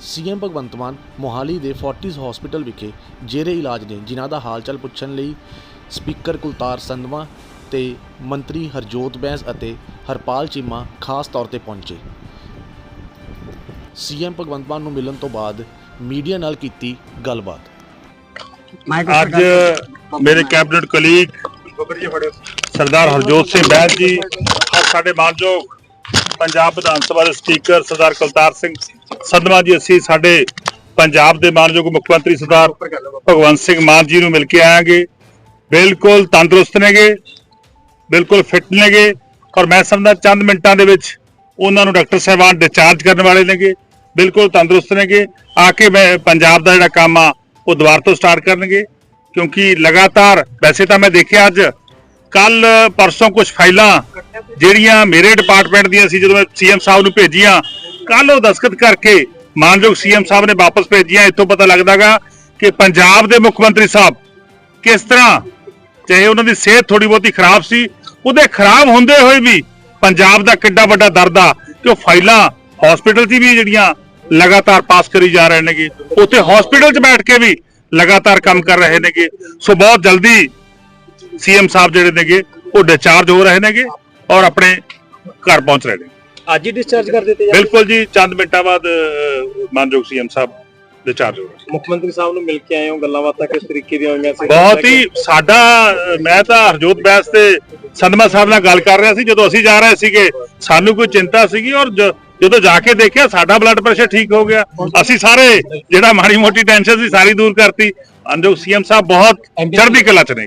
CM Bhagwant Mann Mohali ਦੇ Fortis hospital ਵਿਖੇ ਜੇਰੇ ਇਲਾਜ ਨੇ ਜਿਨ੍ਹਾਂ ਦਾ ਹਾਲਚਲ ਪੁੱਛਣ ਲਈ ਸਪੀਕਰ ਕੁਲਤਾਰ ਸੰਧਵਾ ਤੇ ਮੰਤਰੀ ਹਰਜੋਤ ਬੈਂਸ ਅਤੇ ਹਰਪਾਲ ਚੀਮਾ ਖਾਸ ਤੌਰ ਤੇ ਪਹੁੰਚੇ। ਸੀਐਮ ਭਗਵੰਤ ਮਾਨ ਨੂੰ ਮਿਲਣ ਤੋਂ ਬਾਅਦ ਮੀਡੀਆ ਨਾਲ ਕੀਤੀ ਗੱਲਬਾਤ। ਅੱਜ ਮੇਰੇ ਕੈਬਨਿਟ ਕਲੀਗ ਸਰਦਾਰ ਹਰਜੋਤ ਸਿੰਘ ਬੈਂਸ ਜੀ ਔਰ ਸਾਡੇ ਮਾਨਯੋਗ ਪੰਜਾਬ ਵਿਧਾਨ ਸਭਾ ਦੇ ਸਪੀਕਰ ਸਰਦਾਰ ਕੁਲਤਾਰ ਸਿੰਘ ਸੰਧਵਾ ਜੀ, ਅਸੀਂ ਸਾਡੇ ਪੰਜਾਬ ਦੇ ਮਾਨਯੋਗ ਮੁੱਖ ਮੰਤਰੀ ਸਰਦਾਰ ਭਗਵੰਤ ਸਿੰਘ ਮਾਨ ਜੀ ਨੂੰ ਮਿਲ ਕੇ ਆਵਾਂਗੇ ਬਿਲਕੁਲ ਤੰਦਰੁਸਤ ਨੇਗੇ, ਬਿਲਕੁਲ ਫਿੱਟ ਨੇਗੇ ਔਰ ਮੈਂ ਸਮਝਦਾ ਚੰਦ ਮਿੰਟਾਂ ਦੇ ਵਿੱਚ ਉਹਨਾਂ ਨੂੰ ਡਾਕਟਰ ਸਾਹਿਬਾਨ ਡਿਸਚਾਰਜ ਕਰਨ ਵਾਲੇ ਨੇਗੇ, ਬਿਲਕੁਲ ਤੰਦਰੁਸਤ ਨੇਗੇ। ਆ ਕੇ ਮੈਂ ਪੰਜਾਬ ਦਾ ਜਿਹੜਾ ਕੰਮ ਆ, ਉਹ ਦੁਬਾਰਾ ਤੋਂ ਸਟਾਰਟ ਕਰਨਗੇ ਕਿਉਂਕਿ ਲਗਾਤਾਰ, ਵੈਸੇ ਤਾਂ ਮੈਂ ਦੇਖਿਆ ਅੱਜ, ਕੱਲ, ਪਰਸੋਂ ਕੁਝ ਫਾਈਲਾਂ ਜਿਹੜੀਆਂ ਮੇਰੇ ਡਿਪਾਰਟਮੈਂਟ ਦੀਆਂ ਸੀ, ਜਦੋਂ ਮੈਂ ਸੀਐਮ ਸਾਹਿਬ ਨੂੰ ਭੇਜੀਆਂ ਕੱਲ ਉਹ ਦਸਖਤ ਕਰਕੇ ਮਾਨਯੋਗ ਸੀਐਮ ਸਾਹਿਬ ਨੇ ਵਾਪਸ ਭੇਜੀਆਂ। ਇੱਥੋਂ ਪਤਾ ਲੱਗਦਾਗਾ ਕਿ ਪੰਜਾਬ ਦੇ ਮੁੱਖ ਮੰਤਰੀ ਸਾਹਿਬ ਕਿਸ ਤਰ੍ਹਾਂ, ਚਾਹੇ ਉਹਨਾਂ ਦੀ ਸਿਹਤ ਥੋੜੀ ਬਹੁਤੀ ਖਰਾਬ ਸੀ, ਉਹਦੇ ਖਰਾਬ ਹੁੰਦੇ ਹੋਏ ਵੀ ਪੰਜਾਬ ਦਾ ਕਿੱਡਾ ਵੱਡਾ ਦਰਦ ਆ ਕਿ ਉਹ ਫਾਈਲਾਂ ਹਸਪੀਟਲ 'ਚ ਵੀ ਜਿਹੜੀਆਂ ਲਗਾਤਾਰ ਪਾਸ ਕਰੀ ਜਾ ਰਹੇ ਨੇਗੇ, ਉੱਥੇ ਹਸਪੀਟਲ 'ਚ ਬੈਠ ਕੇ ਵੀ ਲਗਾਤਾਰ ਕੰਮ ਕਰ ਰਹੇ ਨੇਗੇ। ਸੋ ਬਹੁਤ ਜਲਦੀ ਸੀਐਮ ਸਾਹਿਬ ਜਿਹੜੇ ਨੇਗੇ, ਉਹ ਡਿਸਚਾਰਜ ਹੋ ਰਹੇ ਨੇਗੇ ਔਰ ਆਪਣੇ ਘਰ ਪਹੁੰਚ ਰਹੇ ਨੇ ਅੱਜ ਹੀ ਡਿਸਚਾਰਜ ਕਰ ਦਿੱਤੇ ਬਿਲਕੁਲ ਜੀ ਚੰਦ ਮਿੰਟਾਂ ਬਾਅਦ ਮਾਨਯੋਗ ਸੀਐਮ ਸਾਹਿਬ ਡਿਸਚਾਰਜ ਹੋ ਰਹੇ ਮੁੱਖ ਮੰਤਰੀ ਸਾਹਿਬ ਨੂੰ ਮਿਲ ਕੇ ਆਏ ਹੋ ਗੱਲਾਂ ਬਾਤਾਂ ਕਿਸ ਤਰੀਕੇ ਦੀਆਂ ਹੋਈਆਂ ਸੀ? ਬਹੁਤ ਹੀ ਸਾਡਾ ਮੈਂ ਤਾਂ ਹਰਜੋਤ ਬੈਸ ਤੇ ਸੰਧਮਾ ਸਾਹਿਬ ਨਾਲ ਗੱਲ ਕਰ ਰਿਹਾ ਸੀ ਜਦੋਂ ਅਸੀਂ ਜਾ ਰਹੇ ਸੀਗੇ ਸਾਨੂੰ ਕੋਈ ਚਿੰਤਾ ਸੀਗੀ ਔਰ ਜਦੋਂ ਜਾ ਕੇ ਦੇਖਿਆ ਸਾਡਾ ਬਲੱਡ ਪ੍ਰੈਸ਼ਰ ਠੀਕ ਹੋ ਗਿਆ। ਅਸੀਂ ਸਾਰੇ ਜਿਹੜਾ ਮਾੜੀ ਮੋਟੀ ਟੈਨਸ਼ਨ ਸੀ ਸਾਰੀ ਦੂਰ ਕਰਤੀ। ਅੰਜੋ ਸੀਐਮ ਸਾਹਿਬ ਬਹੁਤ ਚੜ੍ਹਦੀ ਕਲਾ ਚ ਨੇ।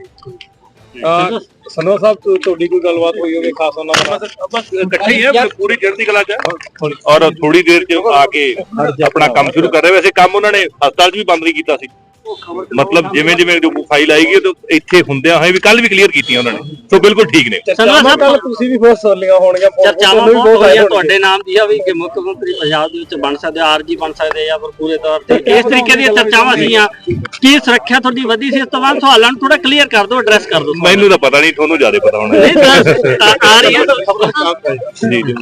ਸਨਵਾ ਸਾਹਿਬ ਤੁਹਾਡੀ ਕੋਈ ਗੱਲਬਾਤ ਹੋਈ ਹੋਵੇ ਖਾਸ ਉਹਨਾਂ ਨਾਲ? ਬਸ ਇਕੱਠੇ ਹੀ ਹੈ ਪੂਰੀ ਚੜ੍ਹਦੀ ਕਲਾ ਚ। ਔਰ ਥੋੜੀ ਦੇਰ ਚ ਆ ਕੇ ਆਪਣਾ ਕੰਮ ਸ਼ੁਰੂ ਕਰ ਰਹੇ। ਵੈਸੇ ਕੰਮ ਉਹਨਾਂ ਨੇ ਹਸਪਤਾਲ 'ਚ ਵੀ ਬੰਦ ਨਹੀਂ ਕੀਤਾ ਸੀ। ਮਤਲਬ ਜਿਵੇਂ ਜਿਵੇਂ ਜੋ ਫਾਈਲ ਆਏਗੀ ਤੇ ਇੱਥੇ ਹੁੰਦਿਆਂ ਹੋਏ ਵੀ ਕੱਲ ਵੀ ਕਲੀਅਰ ਕੀਤੀਆਂ ਉਹਨਾਂ ਨੇ। ਸੋ ਬਿਲਕੁਲ ਠੀਕ ਨੇ। ਚਰਚਾਵਾਂ ਕੱਲ ਤੁਸੀਂ ਵੀ ਬਹੁਤ ਸੁਣੀਆਂ ਹੋਣਗੀਆਂ phone- ਚਰਚਾਵਾਂ ਤੁਹਾਨੂੰ ਵੀ ਬਹੁਤ ਆਏ ਹੋਈਆਂ ਹੋਣਗੇ। ਤੁਹਾਡੇ ਨਾਮ ਦੀਆਂ ਵੀ ਕਿ ਮੁੱਖ ਮੰਤਰੀ ਪੰਜਾਬ ਦੇ ਵਿੱਚ ਬਣ ਸਕਦੇ ਆਰਜੀ ਬਣ ਸਕਦੇ ਜਾਂ ਫਿਰ ਪੂਰੇ ਤੌਰ ਤੇ ਇਸ ਤਰੀਕੇ ਦੀਆਂ ਚਰਚਾਵਾਂ ਸੀਗੀਆਂ। ਕੀ ਸੁਰੱਖਿਆ ਤੁਹਾਡੀ ਵਧੀ ਸੀ? ਇਸ ਤੋਂ ਬਾਅਦ ਸਵਾਲਾਂ ਨੂੰ ਥੋੜਾ ਕਲੀਅਰ ਕਰ ਦਿਓ ਐਡਰੈਸ ਕਰ ਦਿਓ। ਮੈਨੂੰ ਤਾਂ ਪਤਾ ਨਹੀਂ ਤੁਹਾਨੂੰ ਜ਼ਿਆਦਾ ਪਤਾ ਹੋਣਾ। ਨਹੀਂ ਤਾਂ ਆ- ਆ ਰਹੀ ਹੈ ਜੀ ਜੀ